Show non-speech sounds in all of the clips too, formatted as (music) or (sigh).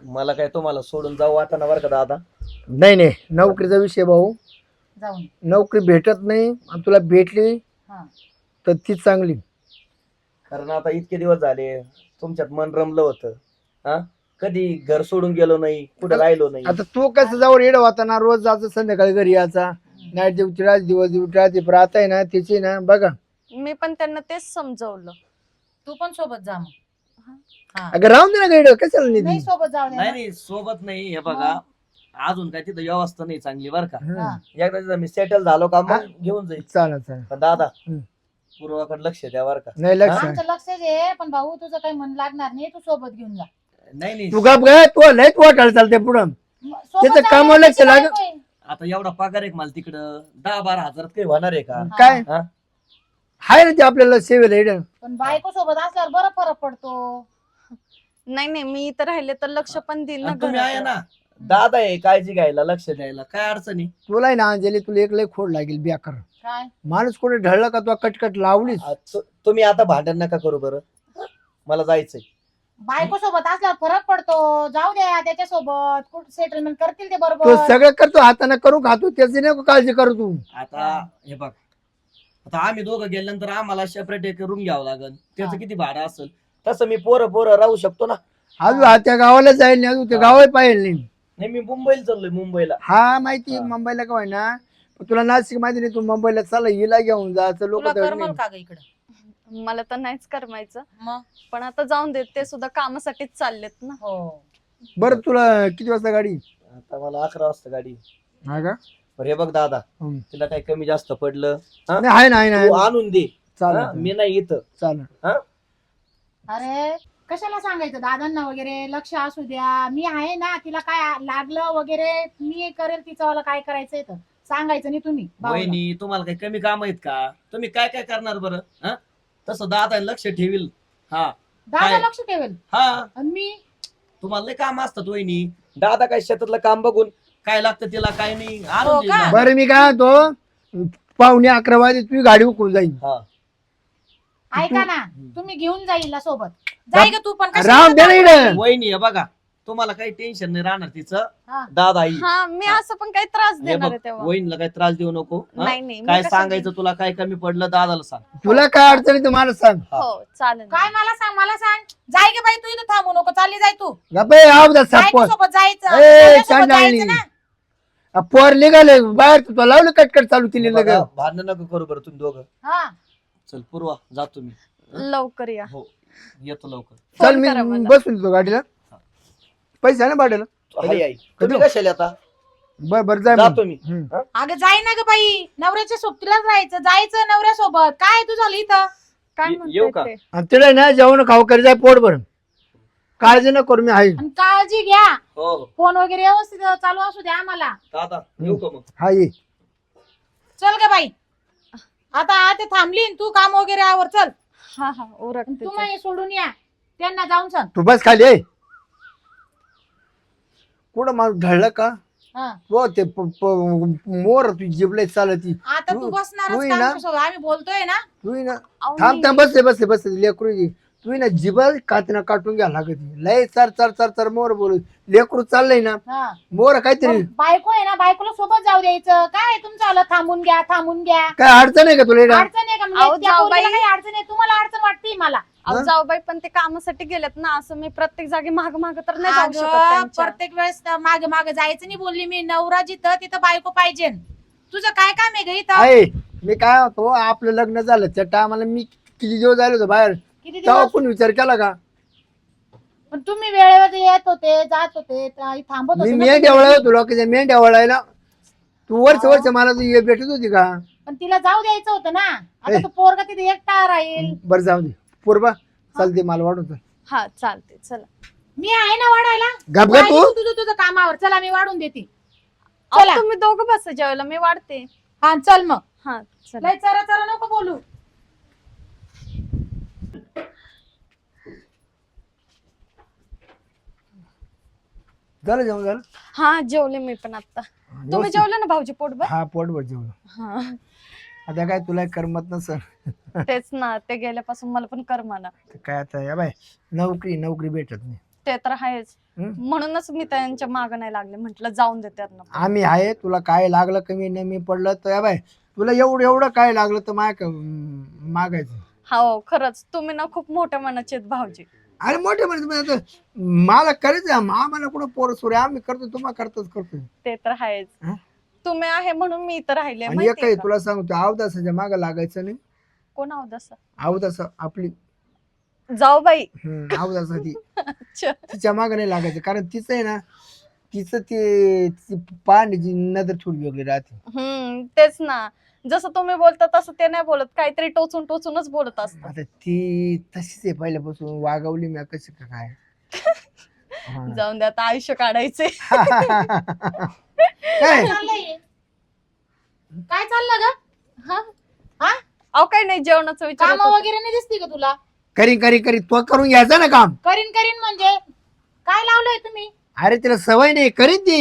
मला काय तुम्हाला सोडून जाऊ वाटाणा बरं का दादा? नाही नाही. नोकरीचा विषय भाऊ. जाऊन नोकरी भेटत नाही आणि तुला भेटली हा. तर ती चांगली. कारण आता इतके दिवस झाले तुमच्यात मन रमलं होतं. हा? कधी घर सोडून गेलो नाही कुठे राहिलो नाही. आता तू कसं जाऊ येड होता ना रोज जायचं संध्याकाळी घरी यायचा. नाईट ड्युटी राहते दिवस ड्युटी राहते पण आता आहे ना तिची ना बघा. मी पण त्यांना तेच समजवलं. तू पण सोबत जा मग. हा. अगं राहून दे ना गाडी कशाला नाही नाही सोबत जाऊ नाही सोबत नाही हे बघा. अजून काय तिथं व्यवस्था नाही चांगली बरं का? हा. एकदा तिथं मी सेटल झालो का मग घेऊन जाईल. चालेल चालेल. पण दादा हम्म. पूर्वाकडे लक्ष द्या बरं का. नाही लक्ष आहे. आमचं लक्ष आहे पण भाऊ तुझं काही मन लागणार नाही तू सोबत घेऊन जा. नाही नाही. तू गप ग तू लयच वाटायला चालते पुढं. मग सोबत त्याचं जायला कामाला लक्ष त्याची लाग- बायको आहे. आता एवढा पगार आहे का मला तिकडं? दहा बारा हजारात काही होणार आहे का? काय? हा? हाय ना ते आपल्याला सेवेला पण बायको सोबत असल्यावर बरं फरक पडतो. नाही नाही मी इथं राहिले तर लक्ष पण देईल ना आणि तुम्ही आहे. ना दादा आहे काळजी घ्यायला लक्ष द्यायला काय अडचणी तुला आहे ना अंजली तुला एक लय खोड लागेल बेकार. काय? माणूस कुठे ढळला का तू कटकट तु- तुम्ही आता भांडण नका करू बरं. मला जायचंय. बायको सोबत असल्यावर फरक पडतो. जाऊ द्या त्याच्या सोबत कुठं सेटलमेंट करतील ते तो बरोबर सगळं करतो हाताने करून खातो त्याची नाही काळजी करू तू? आता हे बघ. आता आम्ही दोघं गेल्यानंतर आम्हाला सेपरेट एक रूम घ्यावं लागेल. त्याचं हा. किती भाडं असेल? तसं मी पोरं पोरं राहू शकतो ना. अजून हा त्या गावाला जाईल नाही अजून त्या गावाला पाहिजे नाही. नाही मी मुंबईला चाललोय मुंबईला. हा माहिती हा. मुंबईला काय ना तुला नाशिक माहिती नाही तू मुंबईला चला हिला घेऊन जायचं लोक तुला करमल का ग इकडं? मला तर नाहीच करमायचं. मग? पण आता जाऊन देत ते सुद्धा कामासाठीच चाललेत ना. हो. बरं तुला किती वाजता गाडी? आता मला अकरा वाजता गाडी. हा का? बरं हे बघ दादा हम्म. तिला काही कमी जास्त पडलं हा? नाही आहे ना आहे ना, आहे तू ना. आणून दे. हा? चालेल. मी नाही इथं. चालेल. अरे कशाला सांगायचं? दादांना वगैरे लक्ष असू द्या. मी आहे ना तिला काय लागलं वगैरे मी करेल तिचं वाला काय करायचंय तर सांगायचं नाही तुम्ही. वहिनी तुम्हाला काही कमी काम आहेत का? तुम्ही काय काय करणार बरं? हा? तसं दादा लक्ष ठेवील. हा दादा काय? लक्ष ठेवेल? हा. आणि मी? तुम्हाला लय काम असतात वहिनी. दादा काय शेतातलं काम बघून? काय लागतं तिला काय नाही. हो देईल का? बरं मी काय होतो पाहुणे अकरा वाजे तुझी गाडी उकळून जाईल हा. ऐका ना तुम्ही घेऊन जाईल ना सोबत. जाई का तू पण कशाला राम दे ना जाऊ? इकडं. वहिनी हे बघा. तुम्हाला काही टेन्शन नाही राहणार तिचं. दादा आई हा मी. असं पण काही त्रास हे देणार बघ आहे तेव्हा. वहिनीला काही त्रास देऊ नको हा? नाही नाही मी काय कसं सांगायचं तुला काय कमी पडलं दादाला सांग. तुला काय अडचण आहे ते मला सांग? हो. चालेल. काय मला सांग मला सांग. जाय गे बाई तू इथं थांबू नको चालली जाय तू. सोबत जायचं. ए, त्याच्यासोबत चांडाळी. जायचं ना. पोर निघाले बाहेर तू लावलं कटकट चालू केली लग बघा, भांडण नको करू बरं तुम्ही दोघं. हा. चल पूर्वा जातो मी लवकर या. हो येतो लवकर. चल फोन मी करा मला. बसून गाडीला. पैसे आहे ना भाड्याला. हाय आई तुम्ही कधी? कशाला आता? बर बर जाय मग. जातो मी. हम्म. अगं जाय ना ग बाई. नवऱ्याच्या सोबतीलाच राहायचं. जायचं नवऱ्यासोबत. काय तू झालं इथं? काय ये- येऊ का? म्हणते ते? आणि तिला ना जेवण खाऊ करी जाय पोट भरून. काळजी न करू मी आहे. आणि काळजी घ्या. हो. हो. फोन वगैरे व्यवस्थित चालू असू द्या आम्हाला. दादा येऊ का मग? हा ये. चल ग बाई. आता ते थांबली न तू काम वगैरे आवर चल. हा हा तू चल. सोडून या. त्यांना जाऊन सांग तू बस खाली आहे कुठं माणूस ढळलं का हा. ते प- प- मोर तू जिबले चालती आता तू तू- बसणारच तू ये का ना. आमच्यासोबत? आम्ही बोलतोय ना तू ही ना अहो, थांब मी- थांब बसले बसले बसले लेकरू ही. तू ही ना जिबल कातना काटून घ्या लागत लय चर चर चर चर मोर बोलू. लेकरू चाललंय ना. हा. मोर काहीतरी. बायको आहे ना बायकोला सोबत जाऊ द्यायचं. काय आहे तुमचं आलं? थांबून घ्या थांबून घ्या. काय अडचण आहे का तुला इकडं? अडचण आहे का? अहो, म्हणजे त्या जाऊ पोरीला बाई. काही अडचण आहे? तुम्हाला अडचण वाटते मला. अहो, जाऊबाई पण ते कामासाठी गेलेत ना. असं मी प्रत्येक जागी माग माग तर नाही जाऊ शकत अगं, त्यांच्या. प्रत्येक वेळेस मागे मागे जायचं नाही बोलली मी. नवरा जिथं तिथं बायको पाहिजे. तुझं काय काम आहे ग इथं? आहे मी काय होतो आपलं लग्न झालं. त्या टायमाला मी किती दिवस झालो होतो बाहेर? किती तेव्हा दिवस? कोण विचार केला का? पण तुम्ही वेळेवर येत होते जात होते त- थांबत मी होते ना तुला की वळायला तू वर्ष. वर्ष मला तू ये भेटत होती का? पण तिला जाऊ द्यायचं होतं ना. आता ए. तो पोरगा तिथे एकटा राहील. बरं जाऊ दे. पूर्वा चालते मला वाढून चल. हा चालते चला. मी आहे ना वाढायला? ग तू. तुझं तुझं कामावर. चला मी वाढून देते. अहो, चला. तुम्ही दोघं बसा जेवायला मी वाढते. हा चल मग. हा चला. लय चरा चरा नको बोलू. झालं जेवण झालं? हा जेवले मी पण आता तुम्ही व्यवस्थित. जेवले ना भाऊजी पोटभर? हा पोटभर जेवलो. हा. आता काय तुला करमत नसल. तेच ना ते गेल्यापासून मला पण करमाना. तर काय आता या बाय नोकरी नोकरी भेटत नाही. ते तर आहेच. हम्म. म्हणूनच मी त्यांच्या माग नाही लागले म्हंटल जाऊन दे त्यांना. आम्ही आहे तुला काय लागलं कमी नेहमी पडलं तर या बाय तुला एवढं एवढं काय लागलं तर माग मागायचं. हो खरंच. तुम्ही ना खूप मोठ्या मनाचे आहेत भाऊजी. अरे मोठे म्हणजे मला करायचं आम्हाला कुठं पोर सोरे आम्ही करतो तुम्हाला करतोच करतो. ते तर आहेच. हा? तुम्ही आहे म्हणून मी इथं राहिले आणि एक माहितीये का? तुला सांगतो अवदासाच्या माग लागायचं नाही. कोण आहोत असं अवदास आपली. जाऊ बाई हम्म, अवदासा ती (laughs) अच्छा. तिच्या माग नाही लागायचं कारण तिचं आहे ना तिचं ते पाहण्याची नजर थोडी वेगळी राहते. हम्म तेच ना. जसं तुम्ही बोलता तसं ते नाही बोलत. काहीतरी टोचून टोचूनच बोलत असतात. आता ती तशीच आहे पहिल्यापासून. वागवली मी कशी का काय? (laughs) हा. जाऊन दे आता आयुष्य काढायचे. (laughs) काय? चाललंय? काय चाललं ग? हा? हा? अहो काही नाही जेवणाचं विचार काम वगैरे नाही दिसते का तुला? करी करी करी तो करून घ्यायचं ना काम. करीन करीन म्हणजे. काय लावलंय तुम्ही? अरे तिला सवय नाही. करी ती.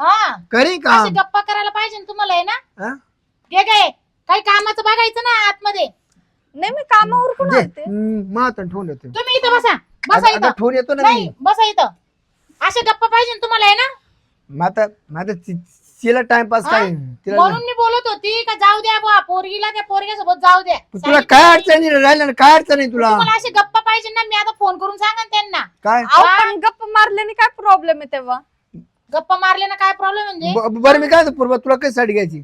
हा. करी अशी काम. गप्पा करायला पाहिजे ना तुम्हाला आहे ना? हा? घे काय काही कामाचं बघायचं ना आतमध्ये? नाही मी दे. हम्म, मग आता ठेवून येतो तुम्ही इथं बसा. बसा आता- आता इथं. ठेवून येतो ना नाही मी. बसा इथं. अशा गप्पा पाहिजे ना तुम्हाला आहे ना? मग आता मग आता ति- तिला टाइमपास? काय? तिला म्हणून मी बोलत होती का जाऊ द्या बुवा पोरगीला त्या पोरग्यासोबत जाऊ द्या. तुला काय अडचण नाही राहिलं ना काय अडचण नाही तुला? तुम्हाला अशी गप्पा पाहिजे ना मी आता फोन करून सांगा ना त्यांना. काय? अहो पण गप्प मारल्याने काय प्रॉब्लेम आहे तेव्हा? गप्पा मारले ना काय प्रॉब्लेम म्हणजे? ब- बरं मी काय म्हणतो, पूर्वा तुला काही साडी घ्यायची?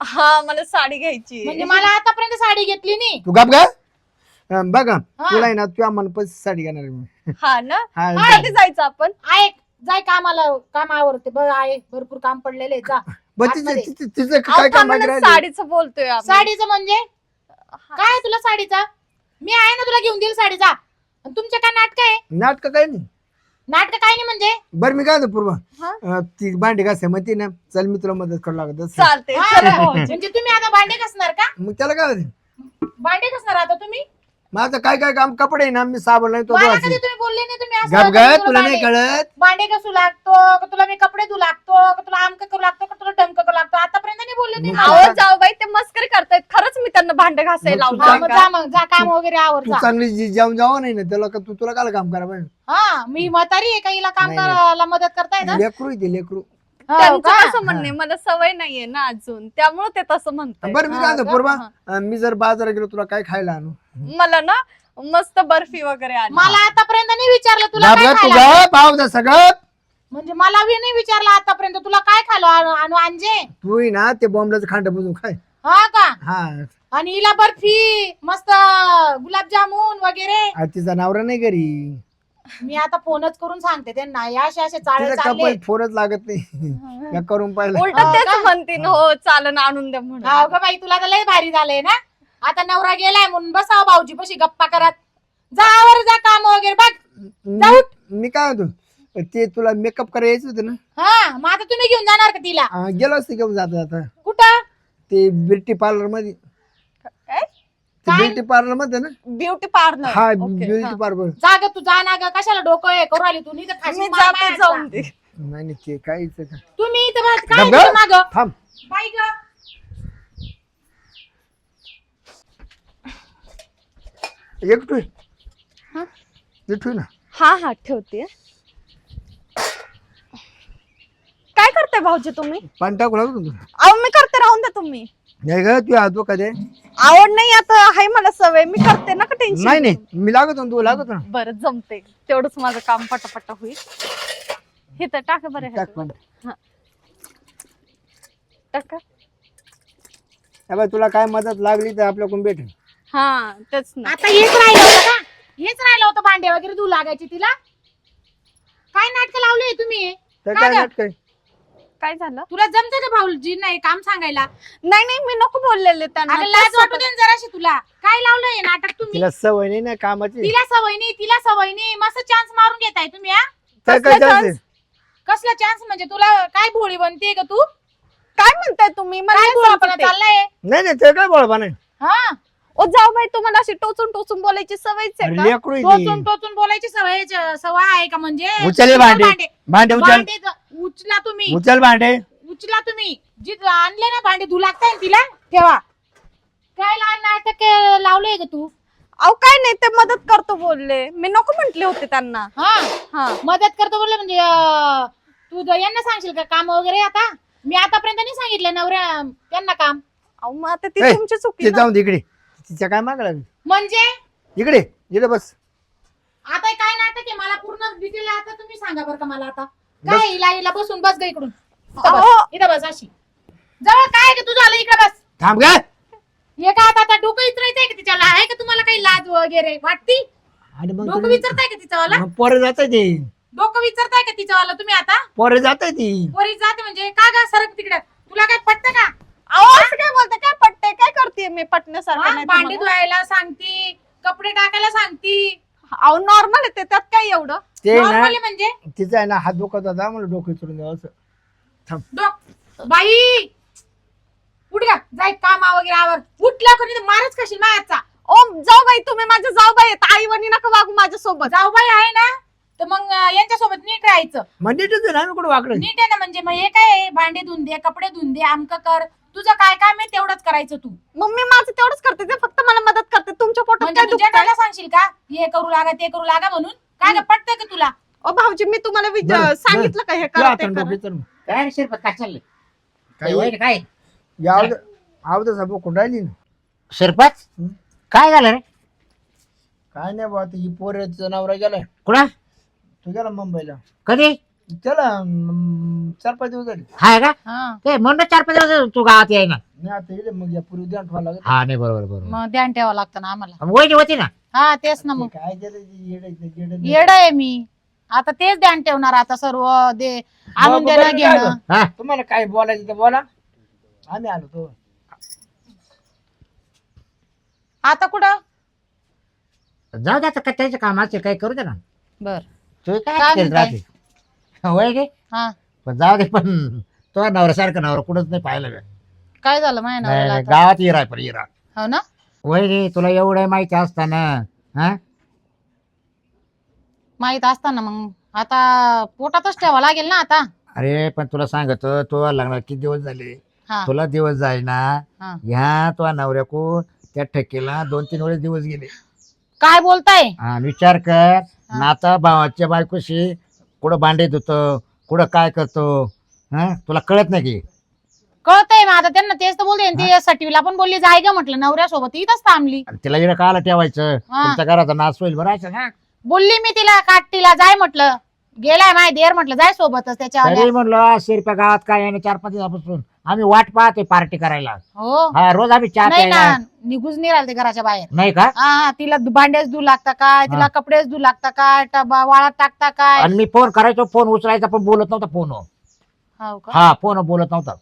हा मला साडी घ्यायची. म्हणजे मला आतापर्यंत साडी घेतली नाही. तू गप का बघा हा. तुला आहे ना तुझ्या मनपसंत साडी घेणार आहे. मी हा ना? हा, कधी जायचं आपण? ऐक जाय कामाला कामावर ते बघ आहे भरपूर काम पडलेले जा. (laughs) बरं तिचं आतमध्ये. तिचं- तिचं अहो, काय काम राहिलं साडीचं बोलतोय आम्ही. साडीचं म्हणजे? हा. काय आहे तुला साडीचा? मी आहे ना तुला घेऊन देईल साडीचा. आणि तुमचे काय नाटक आहे? नाटक काय नाही. नाटक काय नाही म्हणजे? बरं मी काय म्हणतो पूर्वा? हा? अं, ती भांडी घासाय म्हणते ना? चल मी तुला मदत करू लागत. चालते हा, चला. म्हणजे तुम्ही आता भांडे कसणार का? मग त्याला काय होते भांडे कसणार आता तुम्ही? माझं काय काय काम? कपडे आहे ना मी साबण नाही तो मला धुवायचे. कधी तुम्ही बोलले नाही तुम्ही असं गप का ग तुला नाही भांडे- कळत? भांडे कसू लागतो का तुला मी कपडे धु लागतो का तुला आमक करू लागतो का तुला टमक करू लागतो? आतापर्यंत नाही बोलले तुम्ही. मला. जाऊ बाई ते मस्करी करतायत. खरंच मी त्यांना भांडे घासायला मग तू हा, लावतो मग जा मग जा काम वगैरे आवर तू जा. चांगली जी- जेवण जावा नाही ना त्याला का तू तुला काय काम करा पाहिजे हा मी म्हातारी आहे का हिला काम नाही, नाही. करायला मदत करताय ना? लेकरू आहे ते लेकरू. त्यांचं का? कसं म्हणणे मला सवय नाहीये ना अजून. त्यामुळे ते तसं म्हणतात. बरं मी हा काय म्हणतो का? पूर्वा हा. अं, मी जर बाजारात गेलो तुला काय खायला आणू? मला ना मस्त बर्फी वगैरे आली मला आतापर्यंत नाही विचारलं तुला काय घाबरत तू खायला ग पाव सगळं. म्हणजे मला बी नाही विचारलं आतापर्यंत तुला काय खालो आणू आणू अंजे तू ही ना ते बॉम्बलाचं खांड बुजून खाय. हा का? हा. आणि हिला बर्फी मस्त गुलाबजामुन वगैरे. आ, तिचा नवरा नाही घरी. मी आता फोनच करून सांगते त्यांना. या असे असे चाळे तिला चालले कपल फोनच लागत नाही. मी करून पाहिलं. उलट हो. तेच का? म्हणतील हो चालन आणून द्या म्हणून. हाव का बाई तुला तर लय भारी झालंय ना? आता नवरा गेलाय म्हणून बसाव भाऊजी पशी गप्पा करत. जा आवर जा काम वगैरे बघ. मी- मी काय म्हणतो ते तुला मेकअप करायचं होतं ना? हा मग आता तुम्ही घेऊन जाणार का तिला? गेलो असते घेऊन जाता जाता कुठं? ते ब्युटी पार्लरमध्ये. काय? ब्युटी पार्लरमध्ये ना? Beauty parlour. हा ब्युटी पार्लर. जा ग तू जा ना ग. कशाला डोकं हे करू आली तू? नाही. तर मी खाशील जाते मामाया जाऊन आता. दे. नाही नाही, ते काहीच का? तुम्ही इथं बस, काय गप ग. माग? थांब. बाई ग. एकटू हा? एकटू ना. हा हा ठेवते. काय करताय भाऊजी तुम्ही? पाणी टाकू लागतो तुला? अहो मी करते राहून द्या तुम्ही. नाही ग तू हात कधी आवड नाही आता आहे मला सवय. मी करते ना का टेन्शन नाही नाही. मी लागतो ना तू लागतो ना. बरं जमते तेवढंच माझं काम पटापटा होईल. हे तर टाका बरं टाक. पण. टाका. ए बाई, तुला काय मदत लागली तर आपल्याकडून भेटेल. हा तेच ना. आता हेच राहिलं होतं का? हेच राहिलं होतं भांडे वगैरे धुऊ लागायची तिला? काय नाटक लावले तुम्ही? तर काय? नाटक आहे? काय झालं? तुला जमते का भाऊजी नाही काम सांगायला? नाही नाही मी नको बोललेले त्यांना. अगं लाज वाटू दे ना जराशी तुला. काय लावलंय नाटक तुम्ही? तिला सवय नाही ना कामाची? तिला सवय नाही तिला सवय नाही. मस्त चान्स मारून घेताय तुम्ही हा? तर कसला काय चालते chance? कसला चान्स म्हणजे तुला काय भोळी बनते का तू? काय म्हणताय तुम्ही? मला काय नाही. चाललाय? नाही नाही ते काय बोळबा नाही हा. ओ जाऊ बाई तुम्हाला अशी टोचून टोचून बोलायची सवयच आहे का? लेकरू आहे ती. टोचून टोचून बोलायची सवय सवय आहे का म्हणजे? उचल हे भांडे. भांडे. उचल. भांडे ज- उचला तुम्ही. उचल भांडे. उचला तुम्ही. जी आणले ना भांडी धू लागताय ना तिला? ठेवा. काय लहान नाटक लावलंय ग तू? अहो काय नाही ते मदत करतो बोलले. मी नको म्हंटले होते त्यांना. हा? हा. मदत करतो बोलले म्हणजे अं, तू द- यांना सांगशील का काम वगैरे आता? मी आतापर्यंत नाही सांगितलं नवऱ्या त्यांना काम. अहो मग आता ती ए, तुमची चुकी ते ना. जाऊन दे इकडे. तिच्या काय मागला म्हणजे? इकडे इकडे बस. आता हे काय नाटक आहे? मला पूर्ण डिटेल आता तुम्ही सांगा बरं का मला आता. काय हिला हिला बसून बस ग इकडून. इथं. बस, इथं बस अशी. जवळ काय का तुझं आलं इकडे बस. थांब ग. हे काय आता आता डोकं विचारायचंय का तिच्याला? आहे का तुम्हाला काही लाज वगैरे? वाटती? आणि मग डोकं तुम्ही- विचारताय का तिच्यावाला? मग पोरं जात ते. डोकं विचारताय का तिच्यावाला तुम्ही आता? पोरं जात ती. पोरी जाते म्हणजे? का ग सरक तिकडे? तुला काय पटतं का? अहो असं काय बोलते? काय पटते काय करते मी पटण्यासारखं हा? नाही भांडी तुम्हाला. धुवायला सांगती कपडे टाकायला सांगती. अहो नॉर्मल आहे ते. त्यात काय एवढं? ते ना नॉर्मली म्हणजे? तिचा आहे ना हात दुखत होता मला डोकं चुरून द्यावं असं. डोक. बाई! उठ का जाय कामा वगैरे आवर. उठल्या कोणी तर मारच खाशील मायाचा. ओ जाऊ बाई तुम्ही माझ्या जाऊ बाई आई वणी नका वागू माझ्यासोबत. जाऊ बाई आहे ना? तर मग यांच्यासोबत नीट राहायचं. म्हणजे तुझं ना कुठं वाकडं? नीट आहे ना म्हणजे मग हे काय आहे? भांडे धुवून दे कपडे धुवून दे आमक कर. तुझं काय काम आहे तेवढंच करायचं तू. मग मी माझं तेवढंच करते ते फक्त मला मदत करते तुमच्या पोटात म्हणजे काय तुझ्या दुखतंय? त्याला सांगशील का? हे करू लागा ते करू लागा म्हणून. काय ग पटतंय का तुला? ओ भाऊजी मी तुम्हाला विच- बरं, सांगितलं का हे करा आता करा? काय रे शिरपत काय चाललंय? काय कुठं राहिली ना. शिरपत? हं? काय झालं रे? काय नाही बा ही पोऱ्याचा नवरा गेलाय. कुणा? तू गेला मुंबईला. कधी? त्याला अं, चार पाच दिवस झाले. हाय का? ते म्हणून चार पाच दिवस तू गावात याय ना आता मग या पूर्वी ध्यान ठेवावं लागत हा नाही बरोबर बरोबर. मग ध्यान ठेवावं लागतं ना आम्हाला. वहिनी होती ना? हा तेच ना ते मग. काय केलं येडं- आहे मी. आता तेच ध्यान ठेवणार आता सर्व दे आणून देणं घेणं. हा. तुम्हाला काय बोलायचं ते बोला. आम्ही आलो तो. आता कुठं? जाऊ दे आता काय त्याचं काम असेल काही करू दे ना. बर. तू काय काय म्हणताय? हा पण जाऊ दे पण तो नवरा सारखा नवरा कुठंच नाही पाहिलं मी. काय झालं माहिती नाही, नवऱ्याला नाही, आता? गावात इरा पण इरा हो ना? होय रे तुला एवढं माहिती असताना हा? माहीत असताना मग आता पोटातच ठेवा लागेल ना आता? अरे पण तुला सांगतो तो लग्नाला किती दिवस झाले? हा. तुला दिवस जाईना हा. ह्या तो नवऱ्याकू त्या ठेकेला दोन तीन वेळेस दिवस गेले. काय बोलताय? हा विचार कर. नाता भावाच्या बायकोशी कुठं भांडे धुतो कुठं काय करतो हा? तुला कळत नाही की? कळतंय मग आता त्यांना तेच तर बोलते ती पण बोलली जाय ग म्हटलं नवऱ्यासोबत इथंच थांबली. आणि तिला इकडे काला ठेवायचं? हा. तुमच्या घराचा नाश होईल बरं असं ना बोलली मी तिला काठीला जाय म्हटलं. गेलाय माय देर म्हटलं. जाय सोबतच त्याच्या तरी म्हणलं शिरप्या गावात काय आहे ना चार पाच दिवसापासून. आम्ही वाट पाहते पार्टी करायला. हो. हा रोज आम्ही चहा नाही ना प्यायला. निघूच नाही राहिले ते घराच्या बाहेर. नाही का? हा हा, तिला भांड्याच धू लागता काय तिला हा. कपडेच धू लागता काय टबा वाळात टाकता काय आणि मी फोन करायचो फोन उचलायचा पण बोलत नव्हता फोन. हो का? हा फोन बोलत नव्हता.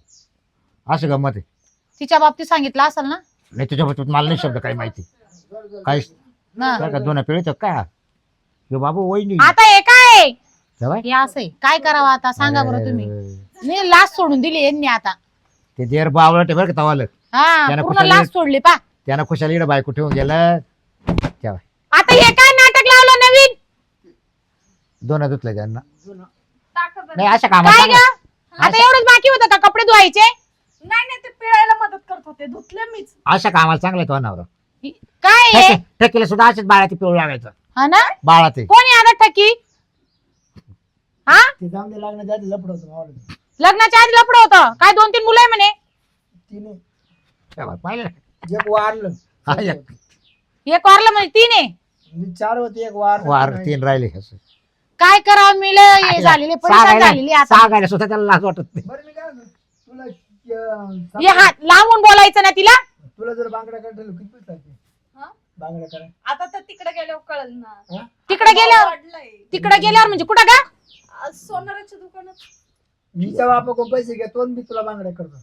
असं गमत आहे. तिच्या बाबतीत सांगितलं असेल ना? नाही तुझ्याबद्दल मला नाही शब्द काही माहिती. ना. का दोन पिळत का? हे बाबू वहिनी. आता हे काय? हे असं आहे. काय करावं आता? सांगा बरं तुम्ही. अरे, मी लास्ट सोडून दिली यांनी आता. ते देर बावळट आहे बरं का तवालं. हा त्यानं पूर्ण कुठं लास्ट सोडली पा. त्यानं खुशाली इकडे बायको ठेवून गेलं. तेव्हा आता हे काय नाटक लावलं नवीन? दोन धुतलं त्यांना. टाका बरं. नाही अशा काय कामात ग? आता एवढंच बाकी होतं का? कपडे धुवायचे? नाही नाही ते पिळायला मदत करत होते. धुतले मीच. अशा कामाला चांगलं तो नवरा काय आहे? ठेकीला सुद्धा असेच बाळाची पिवळ लागायचं. हा ना? बाळा ते कोणी आता ठकी? हा? ते जाऊन लपड होतं मावाला. लग्नाच्या आधी लपड होतं. काय दोन तीन मुलं आहे म्हणे. तिने. तेव्हा पाहिलं एक वारलं. हा, एक. एक वारलं म्हणजे तीन. आहे मी चार होते एक वार वार तीन राहिले असं. काय करावं मी लय हे झालेले परेशान सांगायला झालेली आता. सांगायला सुद्धा त्याला लाज वाटत नाही. बरं मी काय म्हणतो, तुला अं, हे हात लावून बोलायचं ना तिला? तुला जर बांगड्या काढलं किती पैसे लागते हा? बांगड्या करा आता तर तिकडे गेल्यावर कळल ना. तिकडे गेल्यावर वाढलंय. तिकडे गेल्यावर म्हणजे कुठं का आज सोनाराच्या दुकानात. मीच्या बापाकडून पैसे घेतो आणि मी तुला बांगड्या करतो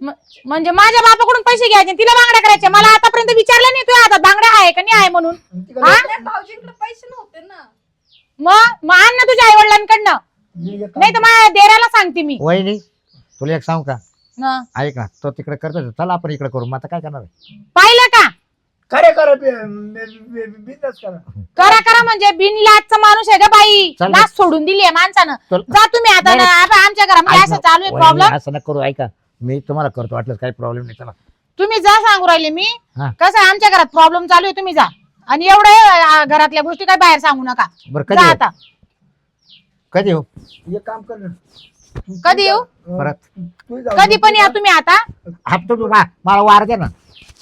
म- म्हणजे माझ्या बापाकडून पैसे घ्यायचे आणि तिला बांगड्या करायच्या मला आतापर्यंत विचारलं नाही तुझ्या हातात बांगड्या आहे का नाही आहे म्हणून. आणि हा? भाऊजींकडे पैसे नव्हते ना. मग मग आण ना तुझ्या आई वडिलांकडनं मी नाही तर माझ्या देराला सांगते मी. वहिनी तुला एक सांगू का? हं. ऐक ना तो तिकडे करतो चला आपण इकडे करू. मग आता काय करणार आहे? पाहिलं का? खरे कर करा बिझनेस करा करा करा म्हणजे बिनलाजचा माणूस आहे का बाई. चल. लाच सोडून दिली आहे माणसानं. चल. जा तुम्ही आता नाही, ना, आता आमच्या घरामध्ये असं चालू आहे प्रॉब्लेम असं नका करू ऐका. मी तुम्हाला करतो वाटलं काही प्रॉब्लेम नाही. चला. तुम्ही जा सांगू राहिले मी. हा. कसं आहे, आमच्या घरात प्रॉब्लेम चालू आहे तुम्ही जा. आणि एवढं घरातल्या गोष्टी काय बाहेर सांगू नका. बरं जा कधी येऊ? आता. कधी येऊ? एक काम कर ना. कधी येऊ? परत. तू जाऊ कधी पण या तुम्ही आता. हप्ता तू मा- मला वार दे ना.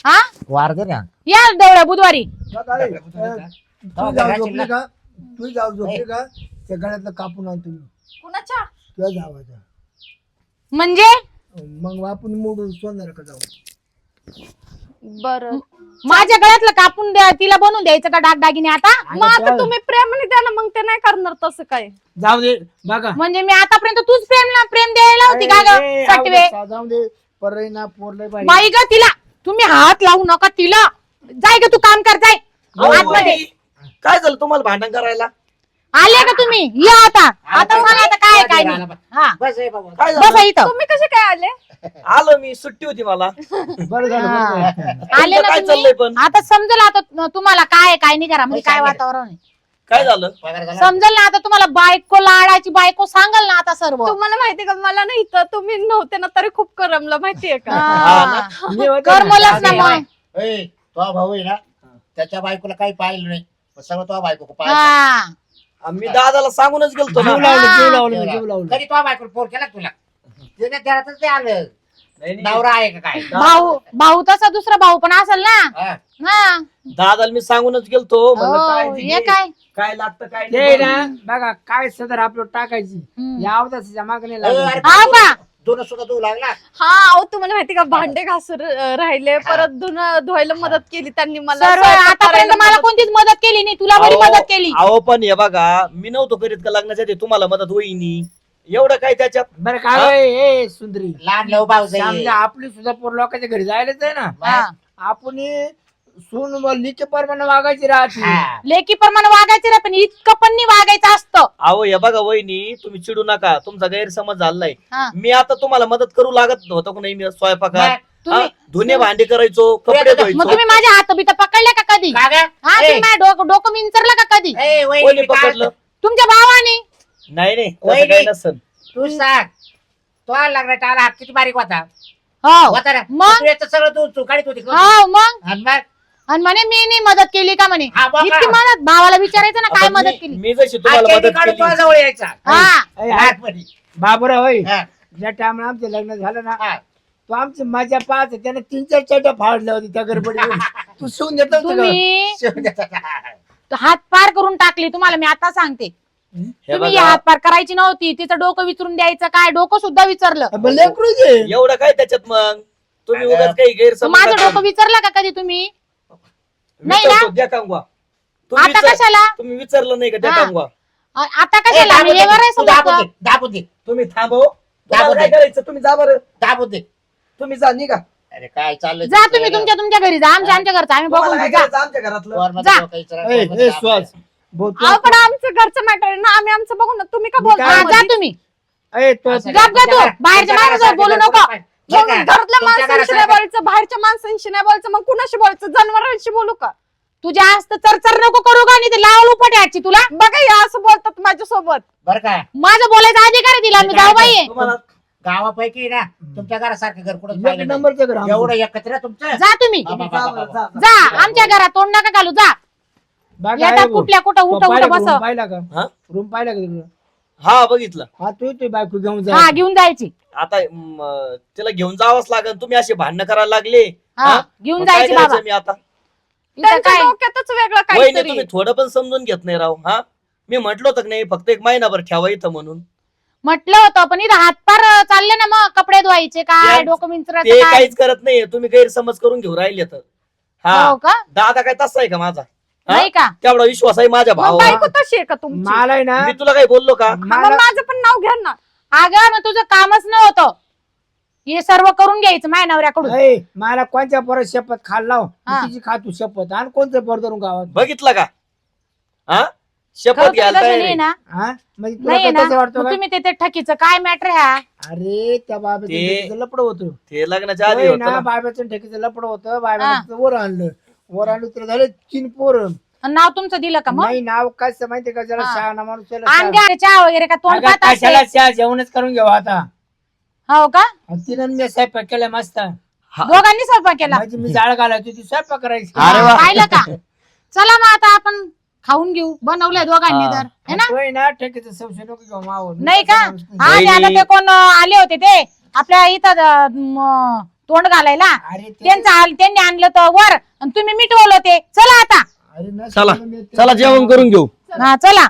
हा? वार दे ना. या देवळ्या बुधवारी. तू जाऊ झोपली का? तू जाऊ झोपली का? त्या गळ्यातलं कापून आणतो मी कुणाच्या? तुझ्या म्हणजे? मग आपण मोडून सोनार का जाऊ. बर. माझ्या गळ्यातलं कापून द्या तिला बनवून द्यायचं का दागिने आता? मग आता तुम्ही प्रेमाने द्या ना मग ते नाही करणार तसं काय? जाऊ दे बघा. म्हणजे मी आतापर्यंत तूच प्रेम प्रेम द्यायला होती का ग ए, सटवे. आवडत, जाऊ दे. ना बाई बाई ग तिला तुम्ही हात लावू नका तिला. जाय ग तू काम कर जाय. अहो, आतमध्ये वहिनी, काय झालं तुम्हाला भांडण करायला? आले का तुम्ही. या आता. आता सांगा आता काय आहे, काय नाही. हा. बस हे बाबा. काय बसा झालं इथं. तुम्ही कसे काय आले? आलो मी सुट्टी होती मला. बरं झालं हा. बरं झालं. आले तुमचं ना काय तुम्ही? चाललंय पण? आता समजेल आता तुम्हाला काय आहे, काय नाही घरामध्ये काय वातावरण आहे? काय झालं? पगार झाला? समजेल ना आता तुम्हाला बायको लाडाची बायको सांगाल ना आता सर्व. तुम्हाला माहितीये का? मला नाही तर तुम्ही नव्हते ना तरी खूप करमलं माहितीये का? हा. ना. मी होतो ना. करमलंच ना मग. ए, तो भाऊ आहे ना त्याच्या बायकोला काही पाहिलं नाही. पण सगळं तो बायको पाहिलं. हा. मी दादाला सांगूनच गेलतो जीव ना लावलं जीव लावलं जीव लावलं. कधी तो बायकोला फोन केला का तुला? तिने त्यातच ते आलं. नाही, नाही. नवरा आहे का काय? भाऊ भाऊ तसा दुसरा भाऊ पण असेल ना? हा. हा. दादाला मी सांगूनच गेलतो म्हणलं हो, हे. काय? काय लागतं काय ते नाही. ना बघा काय सदर आपलं टाकायची. या अवताच्या मागणे अरे, हा का दोन सुद्धा तू लागला? हा अहो तुम्हाला माहिती का भांडे घासून अं, राहिले परत धुन धुवायला मदत केली त्यांनी मला सर्व स्वयंपाक आतापर्यंत करायला मला मदत- कोणतीच मदत केली नाही तुला बरी मदत केली. अहो पण हे बघा मी नव्हतो करीत का लग्नाच्या आधी तुम्हाला मदत होईनी. एवढं काय त्याच्यात? बरं काय होय, ए सुंदरी. लहान लव भाऊ समजा आपली सुद्धा पोर लोकांच्या घरी जायलाच आहे ना. हा. आपण सून लिखे परमाने वागायची राहते. लेकी प्रमाणे वागायचं रे पण इतकं पण नाही वागायचं असतं. अहो हे बघा वहिनी तुम्ही चिडू नका. तुमचा गैरसमज झालाय. हा. मी आता तुम्हाला मदत करू लागत होतो का नाही मी स्वयंपाकात? तुम्ही- हा? धुणे भांडी करायचो कपडे मग धुवायचो. तुम्ही माझ्या हात बित पकडले का कधी? का ग? हा ए, तुम्ही माझ्या डोकं डोकं विंचरलं का कधी? ए, वहिनी, कोणी मी काय- पकडलं? तुमच्या भावाने. नाही नाही तसं वहिनी. काही नसन तू सांग. तो लग्नाचा आला हात किती बारीक होता? हो. होता ना? मग? तू याचं सगळं तू तू काढीत होती? हो मग? आणि मग? आणि म्हणे मी नाही मदत केली का म्हणे? हा, बघा. इतकी मदत भावाला विचारायचं ना काय आता मदत मी- केली? मी जशी तुम्हाला केली मदत काढून केली. तुझ्या जवळ यायचा. हा. ए, आतमध्ये. बाबूराव होय हा, ज्या टाइमला आमचं लग्न झालं ना हा. तो आमची मजा पाहत त्याने तीन चार चटा फाडल्या होती त्या गडबडी तू शिवून देतो का? तुम्ही. हात पार करून टाकली तुम्हाला मी आता सांगते. हे तुम्ही बघा, हात पार करायची नव्हती तिचं डोकं विचारून द्यायचं काय डोकं सुद्धा विचारलं. अबे. एवढं काय त्याच्यात मग? तुम्ही अगं. उगाच काही गैरसमज माझं डोकं विचारलं का कधी तुम्ही? नाही विचारतो, ना? द्या कांगवा तुम्ही आता विचार- कशाला तुम्ही विचारलं नाही का त्या हा. कांगवा अ- आता ए, कशाला दाबून दे. एवढं तू दाबून समजलं. दे, दाबून दे, तुम्ही थांबव तुम्हाला दाबून काय दे. करायचं तुम्ही जा बरं दाबून दे. तुम्ही जा निघा अरे काय चाललंय जा तुम्ही तुमच्या तुमच्या घरी जा आमच्या आमच्या घरचं आम्ही तुम्हाला बघून काय घेऊ. जा करायचं आमच्या घरातलं पोरमध्ये जा. डोकं इचरा, ए, पोरमध्ये ए, दाबून श्वास. दे. भाऊ, तू- अहो पण आमचं घरचं मॅटर आहे ना आम्ही आमचं बघू ना तुम्ही का मी बोलता काय हा, जा? तुम्ही ए, तो- असं गप गप तुमच्या तू. घरा- बाहेरच्या माणसाजवळ बोलू नको. काय? घरातल्या तुमच्या माणसांशी नाही घरासारखं- बोलायचं बाहेरच्या माणसांशी नाही बोलायचं मग कुणाशी बोलायचं? जनावरांशी बोलू का? तू जास्त चरचर नको करू का नाही ते लावल उपट्याची तुला. बघा या असं बोलतात माझ्यासोबत. बरं काय माझं बोलायचा अधिकार आहे तिला मी जाऊ बाई तुम्हाला गावापैकी ना तुमच्या घरासारखं घर कुठं एक पाहिलं नाही. नंबरचं घर आमचं. एवढं एकत्र तुमचं? जा तुम्ही. जा आमच्या घरात तोंड नका घालू जा. बागा आहे येतात भाऊ. कुठल्या कुठं उठ उठ पाहिला का? बस. रूम पाहिला का? हा? रूम पाहिला का तिकडं? हा बघितलं. हा तू तू बायको घेऊन जा. हा घेऊन जायची. आता म, तिला घेऊन जावंच लागेल तुम्ही असे भांडणं करायला लागले. हा हा? घेऊन मग काय जायची करायचं मी आता? इथं त्यांच्या काय? डोक्यातच वेगळं काहीतरी. तुम्ही थोडं पण समजून घेत नाही राव हा? मी म्हटलो होतं की नाही फक्त एक महिनाभर ठेवा इथं म्हणून. म्हटलं होतं पण इथं हातपार चालले ना मग कपडे धुवायचे काय डोकं ते मिंचरायचं काय? काहीच करत नाही तुम्ही गैरसमज करून घेऊ राहिले तर. हा. हो का? दादा काय तसा आहे का माझा? हा? नाही का? तेवढा विश्वास आहे माझ्या मग भावावर. बायको तशी आहे का तुमची? मला आहे ना मी तुला काही बोललो का? हा, मग मला माझं पण नाव घ्या ना अगं मग तुझं कामच नव्हतं. हे सर्व करून घ्यायचं माझ्या नवऱ्याकडून. ए, मला कोणत्या पोरात शपथ खाल लाव. हा. तिची खा तू शपथ. आणि कोणतं पोर धरून गावात. बघितलं का? हा? शपथ घ्यायला तसं नाही. ना? हा? म्हणजे तुला नाही काय ना? तसं वाटतं मग का? तुम्ही ते ते ठकीचं काय मॅटर ह्या अरे त्या ते- बाबाचं लपड होतं. ते लग्नाच्या आधी होय होतं ना ना. बाबाचं ठेकीचं लपड होतं. बाबाचं वर आणलं. वर आलो तर झाले तीन पोर. नाव तुमचं दिलं का मग? नाही नाव काय माहितीये का? जरा हा. शहाणा माणूस त्याला द्या चहा वगैरे का? तोंड अगं, पाहत असते. कशाला चहा? जेवणच करून घेऊ आता. हो का? आणि तिनं मी स्वयंपाक केला मस्त. दोघांनी स्वयंपाक केला? म्हणजे मी जाळ घालायचो ती स्वयंपाक करायची. अरे वा. पाहिलं का? चला मग आता आपण खाऊन घेऊ. बनवलंय दोघांनी हा. तर. है ना? तोय ना ठेकीचं संशय नको घेऊ मावं. मी नाही का. हा आणि आता ते कोण अं, आले होते ते. आपल्या इथं अं, म, तोंड घालायला. अरे ते- त्यांचं आल- त्यांनी आणलं तर वर. आणि तुम्ही मिटवलं ते. चला आता. चला. चला जेवण करून घेऊ. हा चला.